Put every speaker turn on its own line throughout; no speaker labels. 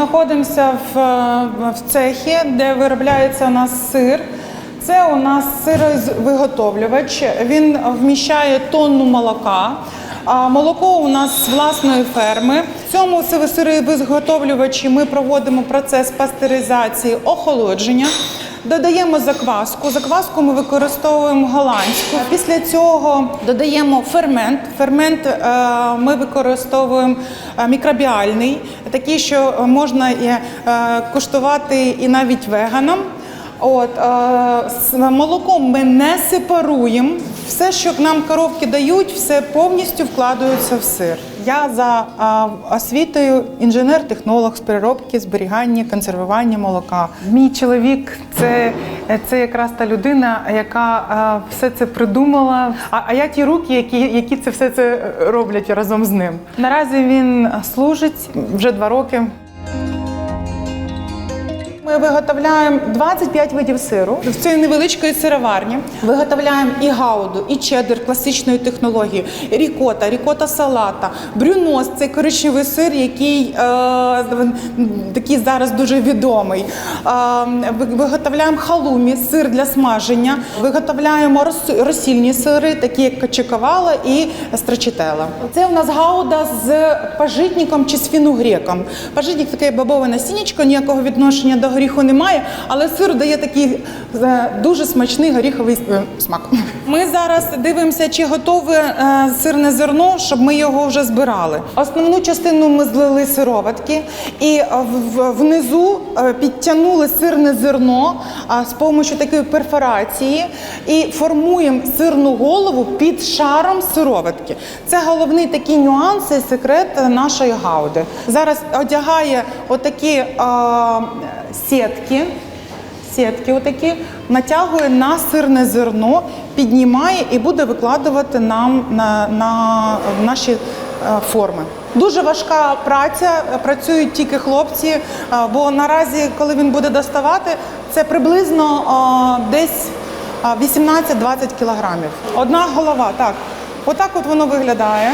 Знаходимося в, е, в цехі, де виробляється у нас сир. Це у нас сировиготовлювач. Він вміщає тонну молока. А молоко у нас з власної ферми. В цьому сировиготовлювачі ми проводимо процес пастеризації охолодження. Додаємо закваску. Закваску ми використовуємо голландську. Після цього додаємо фермент. Фермент е, ми використовуємо е, мікробіальний, такий, що можна е, куштувати і навіть веганам. От е, з молоком ми не сепаруємо. Все, що нам коровки дають, все повністю вкладається в сир. Я за е, освітою інженер-технолог з переробки, зберігання, консервування молока. Мій чоловік це, це якраз та людина, яка е, все це придумала. А, а я ті руки, які, які це все це роблять разом з ним. Наразі він служить вже два роки. Ми виготовляємо 25 видів сиру в цій невеличкої сироварні. Виготовляємо і гауду, і чеддер класичної технології, рікота, рікота салата, брюнос цей коричневий сир, який е, такий зараз дуже відомий. Е, виготовляємо халумі, сир для смаження. Виготовляємо розсільні сири, такі як качекавала і страчителла. Це у нас гауда з пажитником чи з фінугреком. Пажитник таке бобове насіннячко, ніякого відношення до горіху немає, але сир дає такий е, дуже смачний горіховий е, смак. Ми зараз дивимося, чи готове е, сирне зерно, щоб ми його вже збирали. Основну частину ми злили сироватки і внизу підтягнули сирне зерно з допомогою такої перфорації і формуємо сирну голову під шаром сироватки. Це головний такий нюанс і секрет нашої гауди. Зараз одягає отакі сітки. Сітки отакі натягує на сирне зерно, піднімає і буде викладувати нам на, на наші е, форми. Дуже важка праця, працюють тільки хлопці, е, бо наразі, коли він буде доставати, це приблизно е, десь е, 18-20 кілограмів. Одна голова, так. Отак от воно виглядає.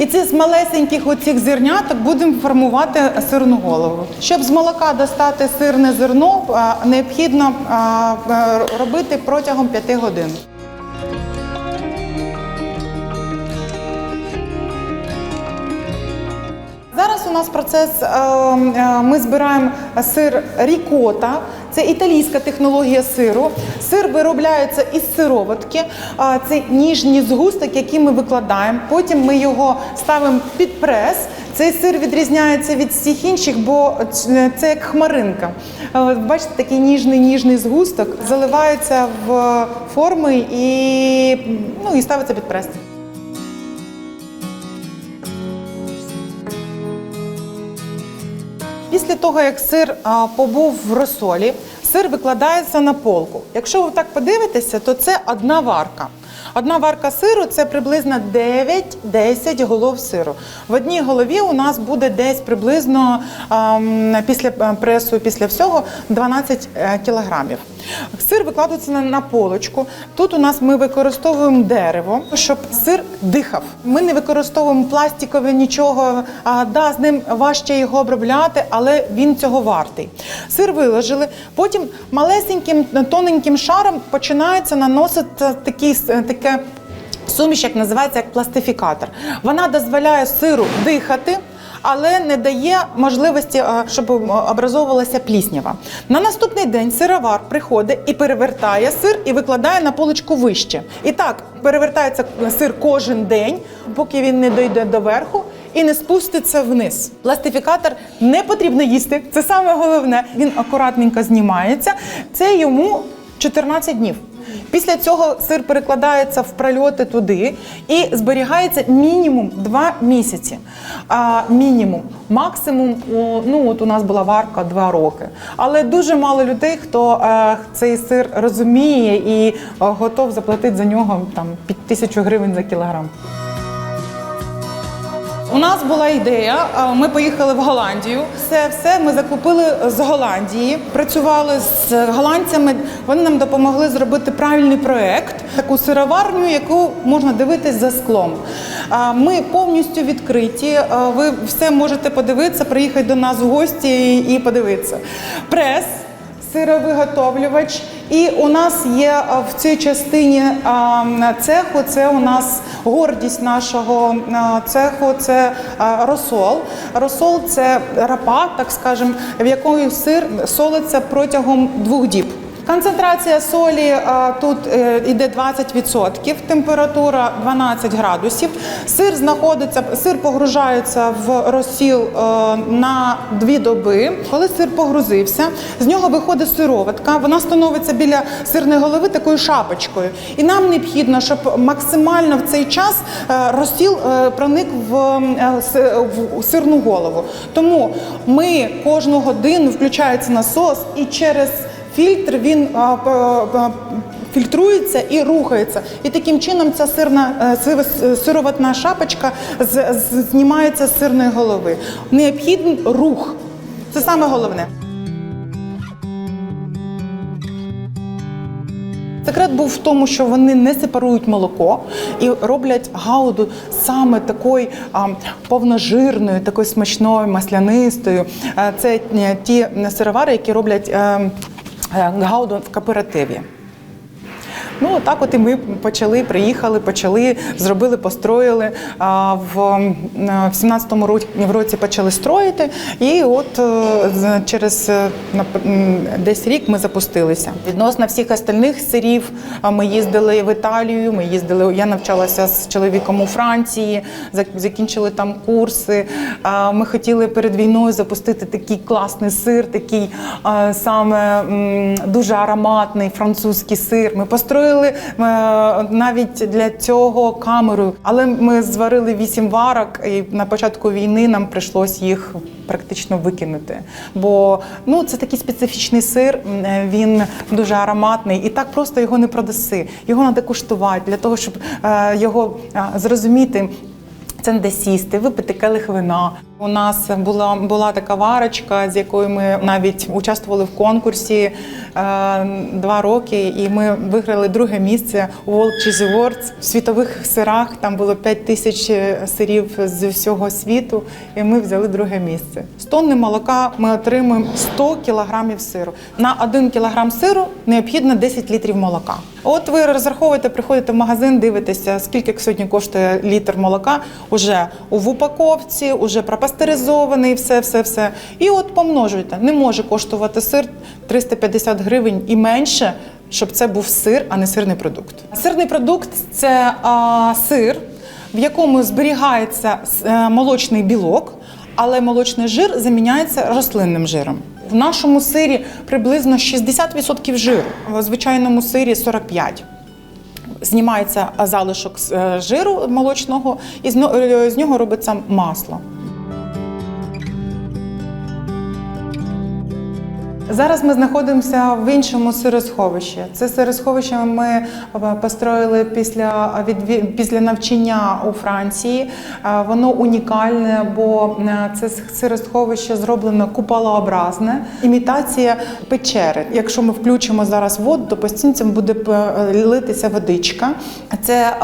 І це з малесеньких оцих зерняток будемо формувати сирну голову. Щоб з молока достати сирне зерно, необхідно е, робити протягом 5 годин. Зараз у нас процес. е, е, Ми збираємо сир рікота. Це італійська технологія сиру. Сир виробляється із сироватки. Це ніжні згусток, які ми викладаємо. Потім ми його ставимо під прес. Цей сир відрізняється від всіх інших, бо це як хмаринка. Е, Бачите, такий ніжний ніжний згусток заливається в форми і, ну, і ставиться під прес. Після того, як сир побув в розсолі, сир викладається на полку. Якщо ви так подивитеся, то це одна варка. Одна варка сиру це приблизно 9-10 голов сиру. В одній голові у нас буде десь приблизно після е, пресу, після всього 12 е, кілограмів. Сир викладається на, полочку. Тут у нас ми використовуємо дерево, щоб сир дихав. Ми не використовуємо пластикове нічого. Да, з ним важче його обробляти, але він цього вартий. Сир виложили. Потім малесеньким тоненьким шаром починається наносити такий, с- таке суміш, як називається як пластифікатор. Вона дозволяє сиру дихати. Але не дає можливості, е, щоб образовувалася пліснява. На наступний день сировар приходить і перевертає сир і викладає на поличку вище. І так перевертається сир кожен день, поки він не дойде до верху і не спуститься вниз. Пластифікатор не потрібно їсти. Це саме головне. Він акуратненько знімається. Це йому 14 днів. Після цього сир перекладається в прольоти туди і зберігається мінімум 2 місяці. А, мінімум, максимум, ну от у нас була варка 2 роки. Але дуже мало людей, хто е, цей сир розуміє і е, готов заплатити за нього там під тисячу гривень за кілограм. У нас була ідея. Ми поїхали в Голландію. Все, все ми закупили з Голландії. Працювали з голландцями. Вони нам допомогли зробити правильний проект, таку сироварню, яку можна дивитись за склом. Ми повністю відкриті. Ви все можете подивитися, приїхати до нас в гості і подивитися. Прес сировиготовлювач. І у нас є в цій частині цеху. Це у нас гордість нашого цеху. Це а, розсол. Розсол це рапа, так скажемо, в якої сир солиться протягом двох діб. Концентрація солі а, тут е, йде 20%, температура 12 градусів. Сир знаходиться, сир погружається в розсіл е, на дві доби. Коли сир погрузився, з нього виходить сироватка. Вона становиться біля сирної голови такою шапочкою. І нам необхідно, щоб максимально в цей час е, розсіл е, проник е, в сирну голову. Тому ми кожну годину включається насос і через фільтр він фільтрується і рухається. І таким чином ця сирна е, сироватна шапочка знімається з сирної голови. Необхідний рух. Це саме головне. Секрет був в тому, що вони не сепарують молоко і роблять гауду саме такою а, повножирною, такою смачною, маслянистою. Е, Це е, ті сировари, які роблять е, е, в кооперативі. Ну, так от і ми почали, приїхали, почали, зробили, построїли. А в, в 17-му році, в році почали строїти, і от е, через е, десь рік ми запустилися. Відносно всіх остальних сирів ми їздили в Італію, ми їздили, я навчалася з чоловіком у Франції, закінчили там курси. Ми хотіли перед війною запустити такий класний сир, такий саме дуже ароматний французький сир. Ми построїли е, навіть для цього камеру, але ми зварили вісім варок, і на початку війни нам прийшлось їх практично викинути. Бо ну це такий специфічний сир, е, він дуже ароматний, і так просто його не продаси. Його треба куштувати для того, щоб е, його зрозуміти. Це не де сісти, випити келих вина. У нас була була така варочка, з якою ми навіть участвували в конкурсі е, два роки, і ми виграли друге місце у World Cheese Awards. В світових сирах там було 5 тисяч сирів з всього світу, і ми взяли друге місце. З тонни молока ми отримуємо 100 кілограмів сиру. На 1 кілограм сиру необхідно 10 літрів молока. От ви розраховуєте, приходите в магазин, дивитеся, скільки сьогодні коштує літр молока, уже в упаковці, уже пропастеризований, все, все, все. І от помножуйте. Не може коштувати сир 350 гривень і менше, щоб це був сир, а не сирний продукт. Сирний продукт це а, сир, в якому зберігається е, молочний білок, але молочний жир заміняється рослинним жиром. В нашому сирі приблизно 60% жиру, в звичайному сирі 45%. Знімається залишок е, жиру молочного, і з е, з нього робиться масло. Зараз ми знаходимося в іншому сиросховищі. Це сиросховище ми е, построїли після після навчання у Франції. Е, Воно унікальне, бо е, це сиросховище зроблено куполообразне, імітація печери. Якщо ми включимо зараз воду, то по стінцям буде литися водичка. Це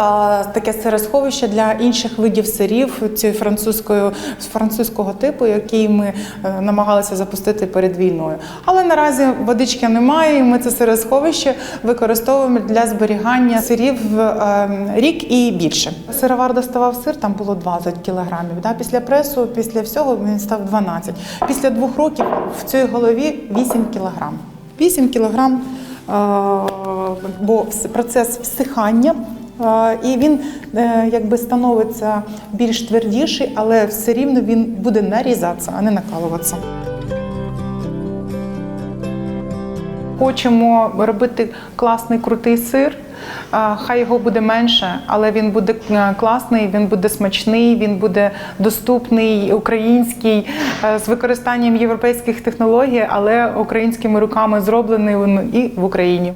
таке сиросховище для інших видів сирів цієї французької французького типу, який ми намагалися запустити перед війною. Але наразі водички немає. і Ми це сиросховище використовуємо для зберігання сирів е, рік і більше. Сировар доставав сир, там було 20 кілограмів. Да? Після пресу, після всього він став 12. Після двох років в цій голові 8 кілограм. 8 кілограм, е, бо процес всихання. е, І він е, якби становиться більш твердіший, але все рівно він буде нарізатися, а не накалуватися. Хочемо робити класний крутий сир. Хай його буде менше, але він буде е, класний, він буде смачний, він буде доступний, український е, з використанням європейських технологій, але українськими руками зроблений і в Україні.